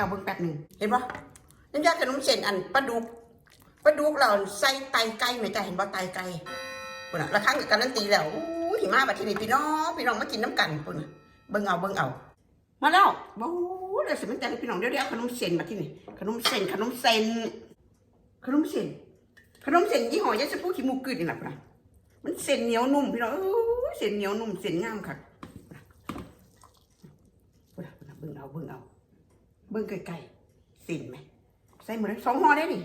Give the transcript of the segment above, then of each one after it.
จ้าเบิ่งแป๊บหนึ่งเห็นปะน้ำยาขนมเส้นอันปลาดุกปลาดุกเราใส่ไตไก่ไหมจ้ะเห็นปะไตไก่ปุ่นอะละครั้งกับการันตีแล้วอู้หิมาบัดทีนี้พี่น้องพี่น้องมากินน้ำกันปุ่นอะเบิ่งเอาเบิ่งเอา มาแล้วโอ้เดี๋ยวสิมันแต่พี่น้องเดี๋ยวเดี๋ยวขนมเส้นมาที่นี่ขนมเส้นขนมเส้นขนมเส้นขนมเส้นยี่ห้อยาสปูขี้มูกกึดนี่แหละนะมันเส้นเหนียวนุ่มพี่น้องเออเส้นเหนียวนุ่มเส้นงามค่ะเบิ่งเอาเบิ่งเอา เบิ่งไกลๆเส้นไหม ใส่หมดเลยสองห่อได้นี่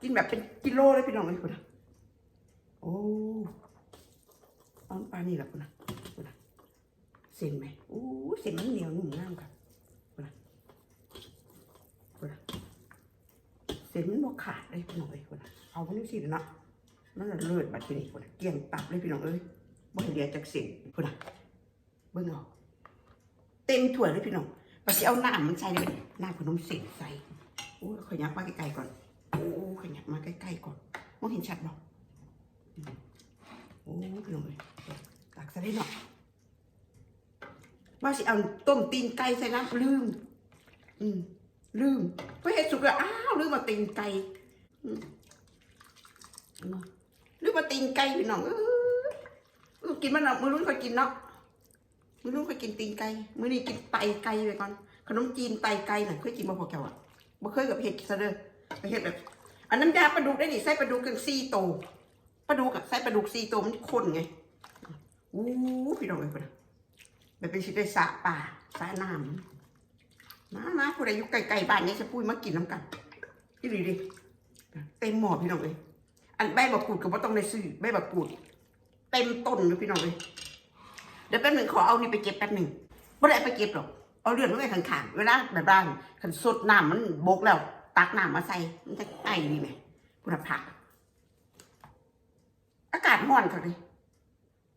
กินแบบเป็นกิโลเลยพี่น้องเลยคุณนะโอ้อ้อมปลานี่แหละคุณนะเส้นไหมโอ้เส้นมันเหนียวนุ่มงามครับคุณนะคุณนะเส้นมันบ่ขาดเลยพี่น้องเอ้ยคุณนะเอาพันนี้สิเนาะมันแหละเลิศบัดทีนี้คุณนะเกี่ยงตับเลยพี่น้องเอ้ยบ่เหลือจากเส้นคุณนะเบิ่งเอาเต็มถ้วยเลยพี่น้อง ปัดสิเอาหน้ำมันใส่เลยน้ำขนมเส้นใส่โอ้ยขยับมาใกล้ๆก่อนโอ้ขยับมาใกล้ๆก่อนมองเห็นชัดบอืมโอ้พี่น้องเอ้ยตักใส่ได้เนาะว่าสิเอาต้มตีนไก่ใส่น้ำลืม อืมลืมเพื่อเห็ดสุกแล้วอ้าวลืมมาตีนไก่ลืมมาตีนไก่พี่น้องเออกินมันเนาะมือรุ่นเขากินเนาะ มือรุ่นเขากินตีนไก่ มือนี้กินไตไก่ไปก่อน ขนมจีนไตไก่น่ะเคยกินบ่พอแก้วอะบ่เคยกับเห็ดซะเด้อไปเห็ดแบบอันน้ำยาปลาดุกได้นี่ใส่ปลาดุกกันสี่โตปลาดุกอะใส่ปลาดุกสี่โตมันข้นไงอู้พี่น้องเอ้ยพุ่นนะแบบเป็นสิได้สระป่าสระน้ำมามาผู้ใดอยู่ไกลๆบ้านนี้จะพูดมากินน้ำกันที่ดีดิเต็มหมอพี่น้องเลยอันใบบักกูดก็บ่ต้องได้ซื้อใบบักกูด เต็มต้นเลยพี่น้องเลย เดี๋ยวแป๊บหนึ่งขอเอานี่ไปเก็บแป๊บหนึ่งไม่ได้ไปเก็บหรอก เอาเลื่อนไว้ข้างๆ เวลาแบบบ้านขันสดน้ำมันบกแล้ว ตักน้ำมาใส่ มันจะไก่ดีไหมคุณภาพอากาศร้อนค่ะดิ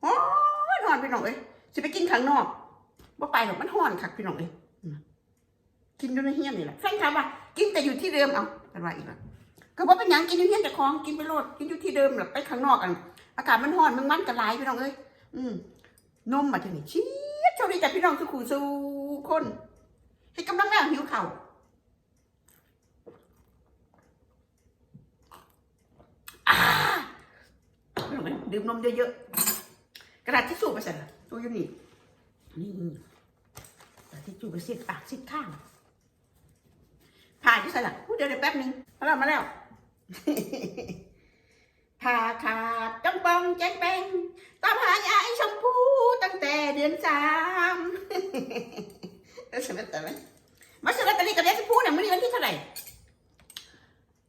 ร้อนร้อนพี่น้องเอ้ยจะไปกินข้างนอกว่าไปหรอกมันห้อนคักพี่น้องเอ้ยกินอยู่ในเฮี้ยนนี่แหละแฟนคลับว่ากินแต่อยู่ที่เดิมเอาเป็นว่าอีกแล้วก็บอกเป็นยังกินอยู่เฮี้ยนแต่ของกินไปโลดกินอยู่ที่เดิมหรอกไปข้างนอกกัน อากาศมันห้อนมันมันกระไรพี่น้องเอ้ยอืม นมมาที่นี่ชี้โชคดีจากพี่น้องทุกคู่สู่คนให้กำลังแรงหิวเข่าอ่าพี่น้องเอ้ยดื่มนมเยอะๆ กระดาษทิชชู่ไปใส่ละตัวอยู่นี่นี่แต่ที่จูไปเสียดปากเสียดข้างผ่าที่ใส่ละพูดเดี๋ยวเดี๋ยวแป๊บนึงมาแล้วมาแล้ว ผ่าขาดจังปองแจ้งแปงตามหายายชมพูตั้งแต่เดือนสามแล้วสมัยแต่ไหมมาซื้อลอตเตอรี่กับยายชมพูเนี่ยมื่อนี้วันที่เท่าไหร่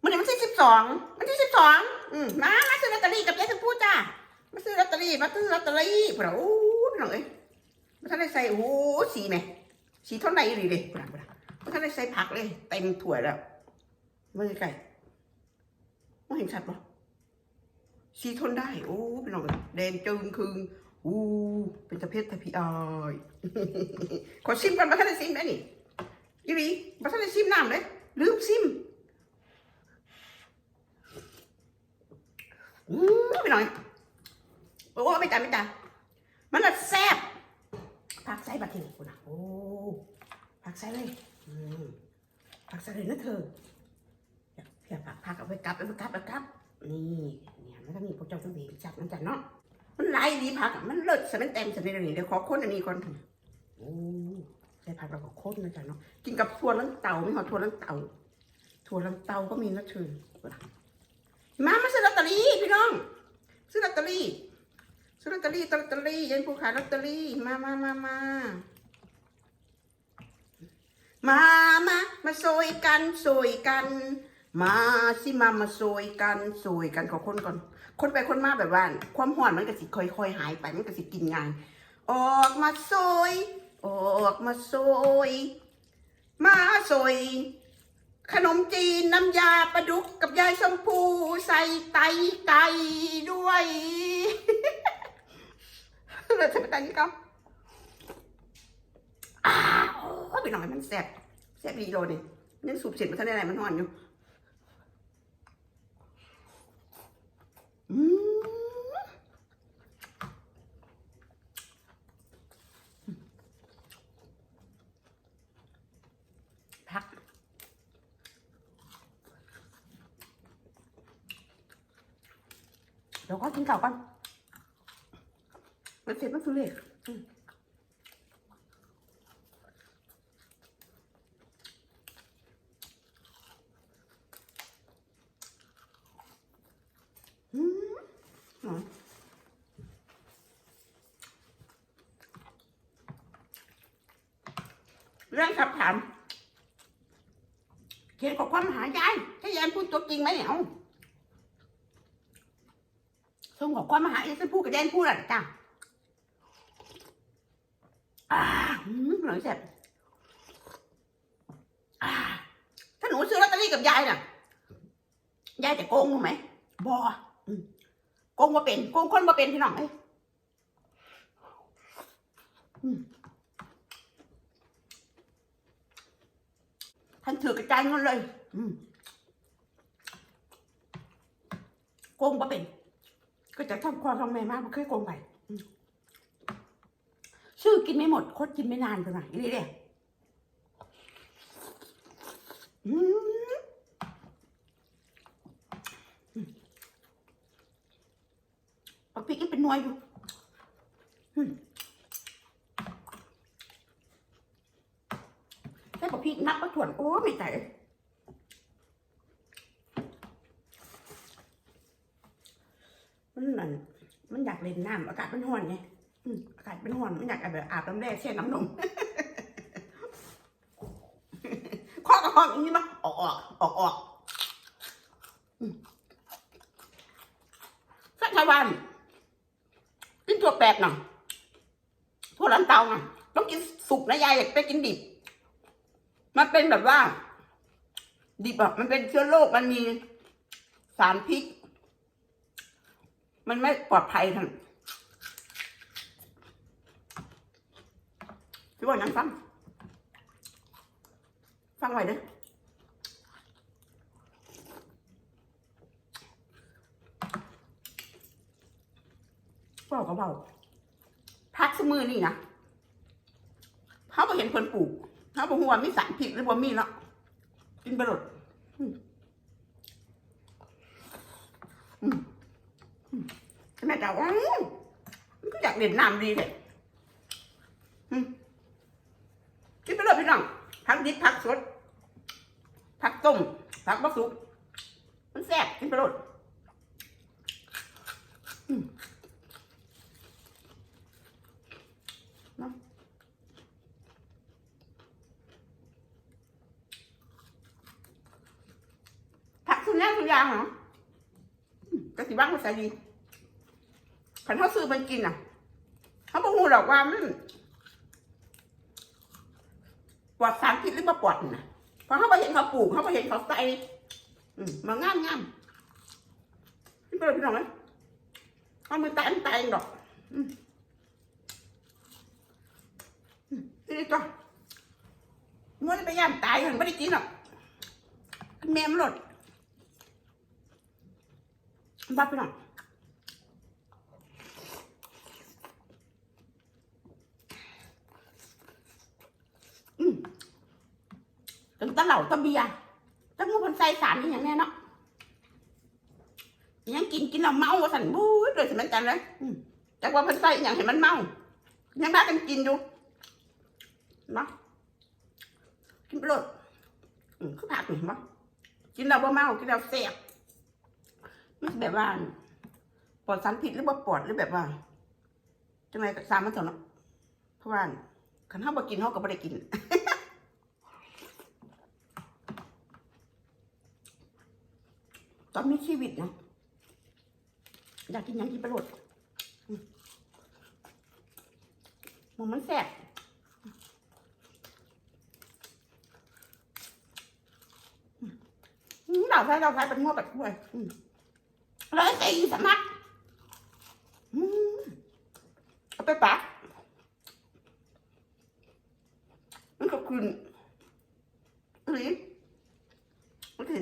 มื่อนี้วันที่สิบสองวันที่สิบสองอืมมามาซื้อลอตเตอรี่กับยายชมพูจ้ามาซื้อลอตเตอรี่มาซื้อลอตเตอรี่พวกเราน้องเอ้ยมันท่านได้ใส่โอ้สีไหมสีเท่าไหร่เลยเลยปรางปรามันท่านได้ใส่ผักเลยเต็มถ้วยแล้วมันไก่ไม่เห็นชัดปะ สีทนได้ โอ้เป็นหนอยแดงจึงคืงอู้เป็นตะเพชรตะพีออยขอซิมกันมาท่านได้ซิมได้นี่ยีรีมาท่านได้ซิมน้ำเลยลืมซิมอือไปหน่อยโอ้ไม่ตายไม่ตายมันละแซ่บผักใส่บัตรนี่คุณนะโอ้ผักใส่เลยผักใส่เลยนะเธออย่าอย่าผักผักเอาไปกลับเอาไปกลับเอาไปกลับ นี่เนี่ยมันก็มีพวกเจ้าต้องดีจับมันจัดเนาะมันไหลดีผักมันเลิศสมันเต็มสมันเลยเดี๋ยวขอค้นอันนี้ก่อนโอ้ใส่ผักเราก็ค้นนะจ๊ะเนาะกินกับถั่วลังเต่าไม่หอถั่วลังเต่าถั่วลังเต่าก็มีนะเธอมามาซื้อลอตเตอรี่พี่น้องซื้อลอตเตอรี่ซื้อลอตเตอรี่ลอตเตอรี่ยันผู้ขายลอตเตอรี่มามามามามามามาโซยกันโซยกัน มาสิมามาโซยกันโซยกันขอคนก่อน คนไปคนมาแบบว่า ความห่อนมันก็สิค่อยๆหายไปมันก็สิกินงานออกมาโซยออกมาโซยมาโซยขนมจีนน้ำยาปลาดุกกับยายชมพูใส่ไตไก่ด้วยเราจะไปตอนนี้ก็อ้าวไปหน่อยมันแซ่บซ่บอีโลนี่ยังสูบเสร็จมันทันได้ไหนมันห่อนอยู่อืมพัก เดี๋ยวก็กิ นเก่าวก่อนมันเสร็จมันคือเลยอืมอืมหอมเรื่องขับถามเขียนขอความหายายถ้ายายพูดตัวจริงไหมเนี่ยเอาส่ง ขอความมาหาเอสพูดกับแดนพูดอะจ้ะอ่าหืมหน่อยเสร็จอ่าถ้าหนูซื้อลอตเตอรี่กับยายน่ะ ยายจะโกงหนูไหมบอโกงมาเป็นโกงคนมาเป็นพี่น้องเอ้ยอืมท่านถือกระจายเงินเลยอืมโกงมาเป็น ก็จะทำความทำแม่มากมันเคยโกงไปชื่อกินไม่หมดโคตรกินไม่นานไปหน่อยนี่เด้อืมอืมปักพริกเป็นนวยอยู่อืมแค่ปักพริกนับก็ถ่วนโอ้ไม่ใจ มันนั่นมันอยากเล่นน้ำอากาศมันร้อนไงอากาศมันร้อนมันอยากแบบอาบน้ำแร่แช่น้ำนมข้อกับข้ออย่างนี้มั้ยออกออกออกออกสักทวันกินตัวแปลกหน่อยทั่วลันเตาไงต้องกินสุกนะยายอย่าไปกินดิบ มันเป็นแบบว่า ดิบอะมันเป็นเชื้อโรคมันมีสารพิษ มันไม่ปลอดภัยท่านพี่ว่านังฟัง ฟังไว้เด้อเบาก็เบาพักสมือนี่นะเขาไปเห็นคนปลูกเขาบอกว่ามีสารพิษหรือว่ามีเนาะกินไปหลดอืมอืมอืม แม่จ๋าว่ามันก็อยากเด่นน้ำดีเลยกินไปเลยพี่น้องผักดิบผักสดผักต้มผักบะสุกมันแซ่บกินไปเลยอืมเนะผักสุดแน่สุดอยางเหรอกะสิบ้างภาษาดี ขันเขาซื้อมันกินอะ เขาบอกหูหรอกว่ามันปลอดสารพิษหรือมาปลอดนะเพราะเขาไปเห็นเขาปลูกเขาไปเห็นเขาใส่มางามงามพี่เป็นอะไรพี่น้องไหมเขามือแตะแตงดอกอืมอืมนี่ก็มันไปย่ามตายมันไม่ได้กินหรอกแม่มันหลดบ้าพี่น้อง ตั้งตะเหล่าตะเบียตั้งมือคนใส่สารนี่อย่างแน่เนาะยังกินกินเราเมาสันบู๊ดเลยสมันจันเลยอืมจากว่าเพิ่นใส่อย่างให้มันเมา ยังได้กันกินอยู่เนาะกินไปโลดอืมคือผักเห็นปะกินเราบ่เมากินเราแซ่บมันแบบว่าปลอดสารพิษหรือบ่ปลอดหรือแบบว่าจังไรก็สามมันเถอะเนาะเพราะว่า คันเฮาบ่กินเฮาก็บ่ได้กิน ตอนมีชีวิตนะอยากกินยังกินไปโหลดอืมมันมันแซ่บอืมอืมเราใช้เราใช้เป็นงวดแบบด้วยแล้วไอ้สมัครอืมเอาไปปะ มันก็คืน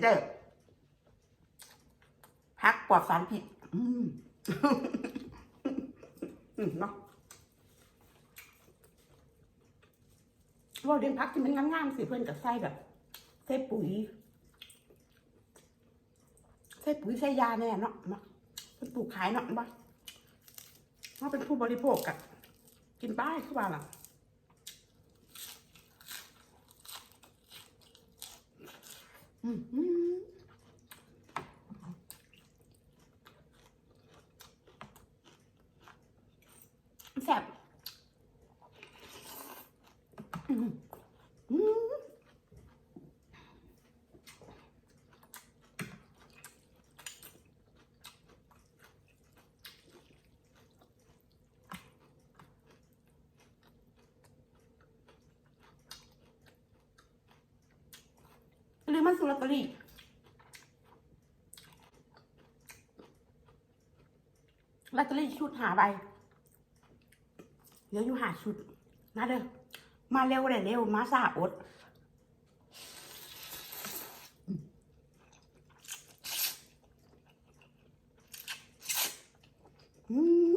เด้พักปลอดสารพิษอืมเนาะว่าเรียนพักที่มันงามๆสิเพื่อนกับไส้แบบใส่ปุ๋ยใส่ปุ๋ยใส่ยาแน่เนาะเนาะเป็นปลูกขายเนาะบ้าว่าเป็นผู้บริโภคกับกินบ้ายคือว่าล่ะ อื มอืมแซ่บอืมอืมหรือมันสุรตอรี่ลอตเตอรี่ชุดหาใบเดี๋ยวอยู่หาชุดนะเด้อมาเร็วเลยเร็วมาสาอด อืม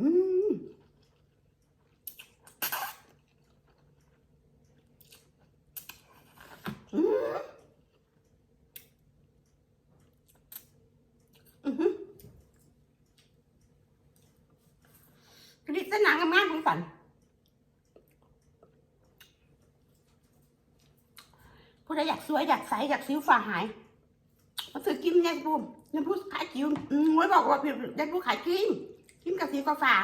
อืมอืมอือหือกระดิษฐ์หนังงามๆของฝัน ผู้ ใดอยากสวยอยากใสอยากสิวฝ่าหายมาซื้อกิมยายปูมยายผู้ขายกิมอืมไว้บอกว่าพี่ยายผู้ขายกิมกิมกับสีฟ้าฝา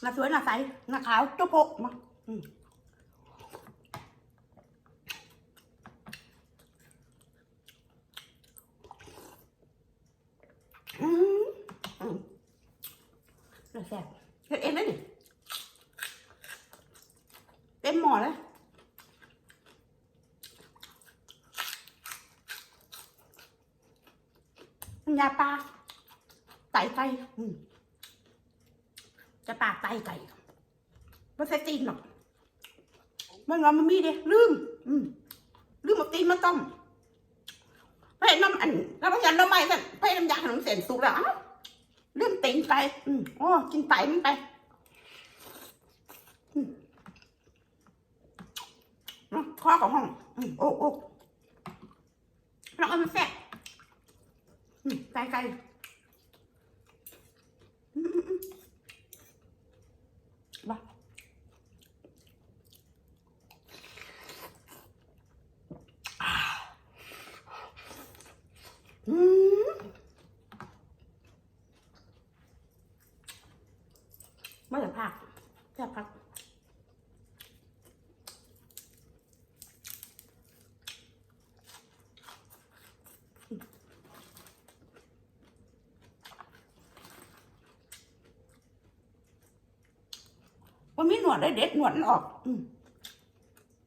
หน้าสวยหน้าใสหน้าขาวจุ๊บโปกมาอืมอืมอืมแล้วแซ่บเฮ็ดเองได้ดิเต็มหม้อเลย น้ำ ยาปลาไก่ไก่จะปลาไตไก่ไม่ใช่ตีนหรอกมันว่ามันมีเด้ลืม อืมลืมเอาตีนมาต้มไปน้ำอันแล้วพยันน้ำไม้สั่นไปน้ำยาขนมเส้นสุกแล้วลืมตีนไก่อืมอ๋อกินไตมันไปข้อของห้อง โอ้โอ้เราเอามันแซ่บ ไกลไกลอืมอืมอืมบ้าอ่าอืมไม่อยากพัก ว่ามีหนวดได้เด็ดหนวดมันออก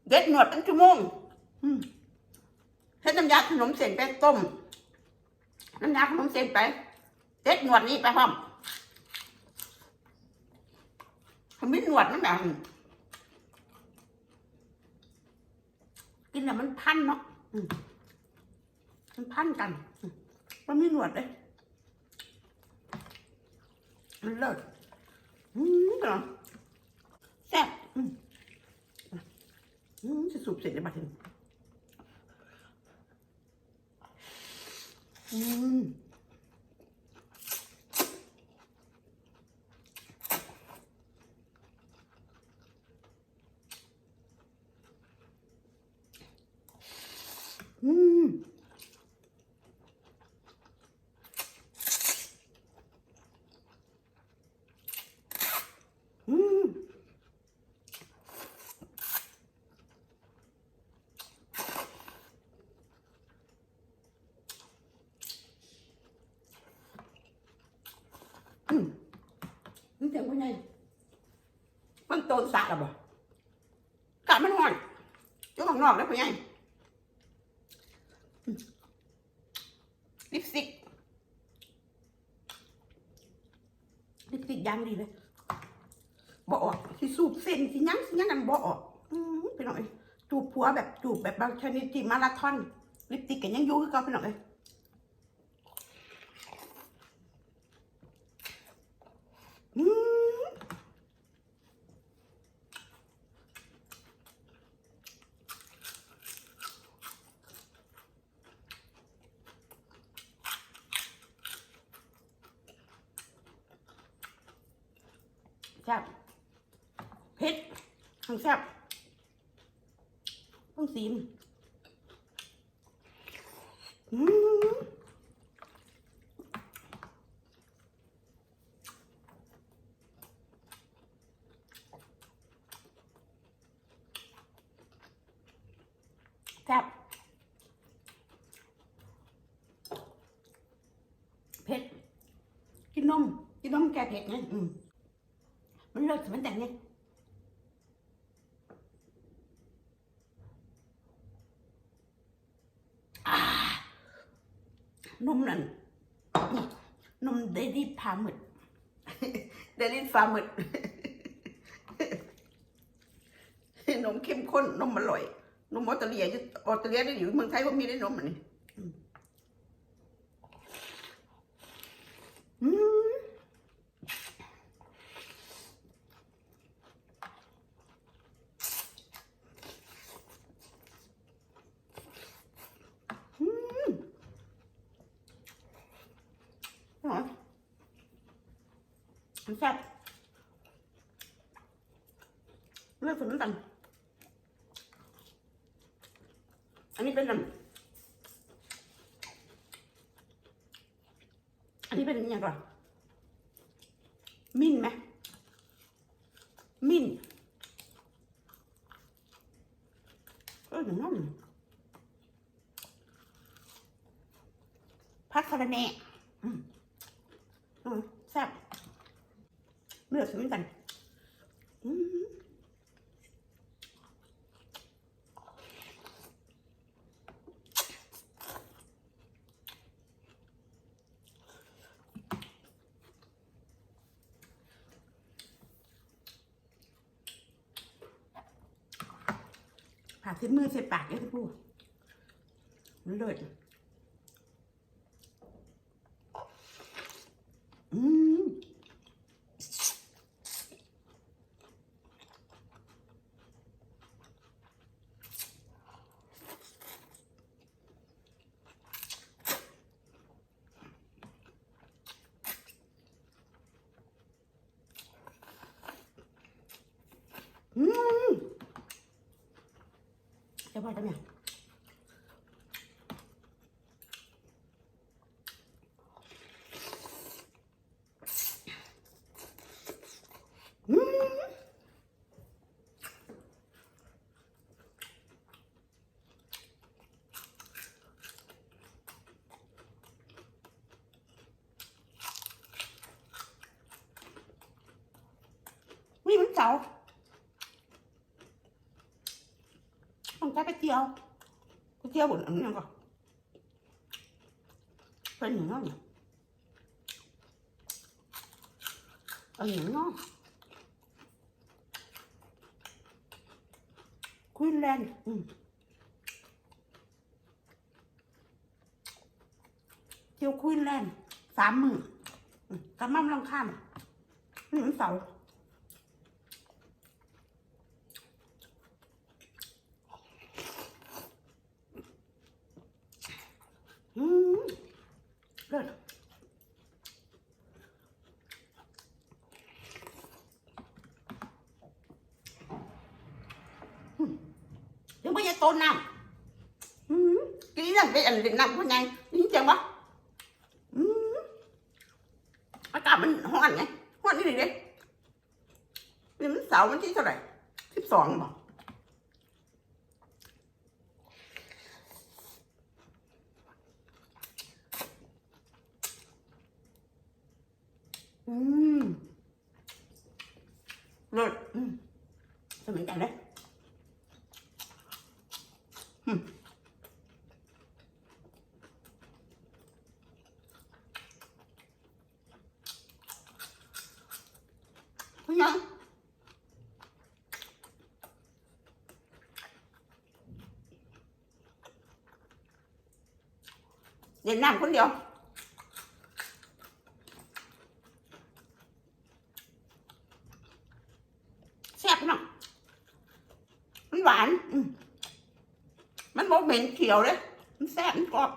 เด็ดหนวดเป็นชั่วโมงให้น้ำยาขนมเส้นไปต้ม น้ำยาขนมเส้นไป เด็ดหนวดนี้ไปพร้อมมันมีหนวดนั่นแบบกินแล้วมันพันเนาะมันพันกันมมันมีหนวดเลยมันเลิศอืมกระแซ่บอืมอืมจะสูบเสร็จแล้วมาถึงอืมอืมอืมอืมนี่เสียงว่าไงมันโตสะหรอบ่กาดมันห่อนอยู่ข้างนอกแล้วพ่อใหญ่อืมลิปสติกลิปสติกยางดีเลยบ่ออกที่สูบเส้นที่ยังที่ยังกันบ่ออกอืมพี่น้อยจูบผัวแบบจูบแบบบางชนิดที่มาราธอนลิปสติกกันยังอยู่คือเก่าพี่น้องเอ้ยอืม แซ่บเผ็ดทั้งแซ่บต้องซีมอืมแซ่บเผ็ดกินนมกินนมแกเผ็ดไงอืม มันเลิศมันแต่งไงอ่านมนั่นนมเดลี่พาหมึดเดลี่ฟาหมึดนมเข้มข้นนมอร่อยนมออสเตรเลียอยู่ออสเตรเลียได้อยู่เมืองไทยว่ามีได้นมอันนี้อืมอืม หอมมัน แซ่บเลือกส่วนน้ำตาลอันนี้เป็นน้ำอันนี้เป็นอยังไงก่อนมิ้นไหมมิ้นเอออย่งนั้นพัดคาราเน่อืม อืมแซ่บ เลือกเหมือนกันผ่าเส้มือใส่ปากเลยทุกผู้มันเลิศอืม อืม จะพอจะเนี่ยอืมนี่มันเจ้า ต้อง ใช้ไปเจียวไปเจียวบนอันนี้ก่อนเป็นอย่างนั้นเนี่ยเอาอย่างนั้นควีนแลนด์อืมเจียวควีนแลนด์สามหมื่นอืมกำมั่มลังข้ามนี่มันเสา อืมเลิศอืมเดี๋ยวไม่ใช่ต้นน้ำกินนั่นเป็นอันเด่นน้ำคนไงนี่จังวะอืมอากาศมันร้อนไงร้อนนี่เลยเด้นี่มันเสาร์วันที่เท่าไหร่สิบสองบอก Hừm. Ngon. Để làm con điều ขียวเลยมันแซ่บมันกรอบ